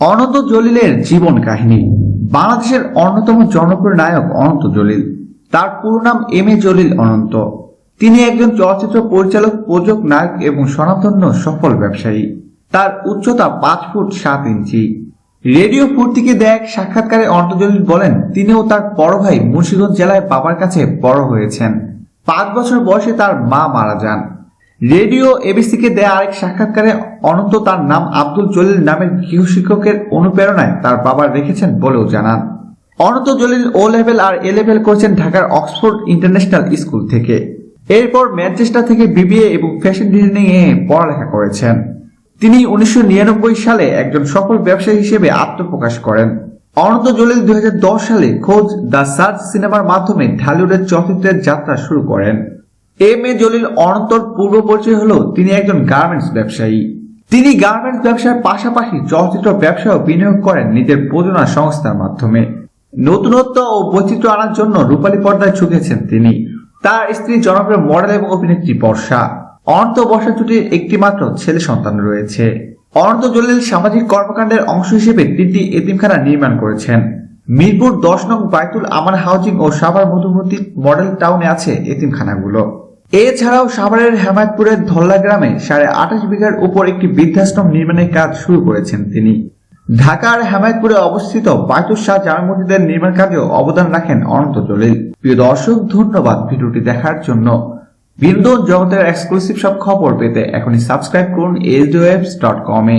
অনন্ত জলিলের জীবন কাহিনী। বাংলাদেশের অন্যতম জনপ্রিয় নায়ক অনন্ত জলিল। তার পুরো নাম এম এ জলিল অনন্ত। তিনি একজন চলচ্চিত্র পরিচালক, প্রযোজক, নায়ক এবং স্বনামধন্য সফল ব্যবসায়ী। তার উচ্চতা পাঁচ ফুট সাত ইঞ্চি। রেডিও ফুর্তিকে দেয়া এক সাক্ষাৎকারে অনন্ত জলিল বলেন, তিনিও তার বড় ভাই মুন্সিগঞ্জ জেলায় বাবার কাছে বড় হয়েছেন। পাঁচ বছর বয়সে তার মা মারা যান। রেডিও এবিসিকে দেয়া আরেক সাক্ষাৎকারে অনন্ত তার নাম আব্দুল জলিল নামের গৃহশিক্ষকের অনুপ্রেরণায় তার বাবা রেখেছেন বলেও জানান। অনন্ত জলিল ও লেভেল আর এ লেভেল করেছেন ঢাকার অক্সফোর্ড ইন্টারন্যাশনাল স্কুল থেকে। এরপর ম্যানচেস্টার থেকে বিবিএ এবং ফ্যাশন ডিজাইনিং এ পড়ালেখা করেছেন। তিনি উনিশশো নিরানব্বই সালে একজন সফল ব্যবসায়ী হিসেবে আত্মপ্রকাশ করেন। অনন্ত জলিল দুই হাজার দশ সালে খোঁজ দ্য সার্চ সিনেমার মাধ্যমে ঢালিউডের চলচ্চিত্রের যাত্রা শুরু করেন। এম এ জলিল অনন্তর পূর্ব পরিচয় হল তিনি একজন গার্মেন্টস ব্যবসায়ী। তিনি গার্মেন্টস ব্যবসার পাশাপাশি চলচ্চিত্র ব্যবসায় বিনিয়োগ করেন নিজের প্রযোজনা সংস্থার মাধ্যমে। নতুনত্ব ও বৈচিত্র্য আনার জন্য রূপালী পর্দায় ঝুঁকেছেন তিনি। তার স্ত্রী জনপ্রিয় মডেল এবং অভিনেত্রী বর্ষা। অনন্ত বর্ষা জুটির একটি মাত্র ছেলে সন্তান রয়েছে। অনন্ত জলিল সামাজিক কর্মকাণ্ডের অংশ হিসেবে তিনটি এতিমখানা নির্মাণ করেছেন। মিরপুর দশ নং বাইতুল আমার হাউজিং ও সাভার মধুমতি মডেল টাউনে আছে এতিমখানাগুলো। এছাড়াও সাভারের হেমায়তপুরের ধল্লা গ্রামে সাড়ে আঠাশ বিঘার উপর একটি বৃদ্ধাশ্রম নির্মাণের কাজ শুরু করেছেন তিনি। ঢাকার হেমায়তপুরে অবস্থিত বাইতুল শাহ জামা মসজিদের নির্মাণ কাজেও অবদান রাখেন অনন্ত জলিল। প্রিয় দর্শক, ধন্যবাদ ভিডিওটি দেখার জন্য। বিনোদন জগতের এক্সক্লুসিভ সব খবর পেতে এখনই সাবস্ক্রাইব করুন এলডিওয়েবস ডট কমে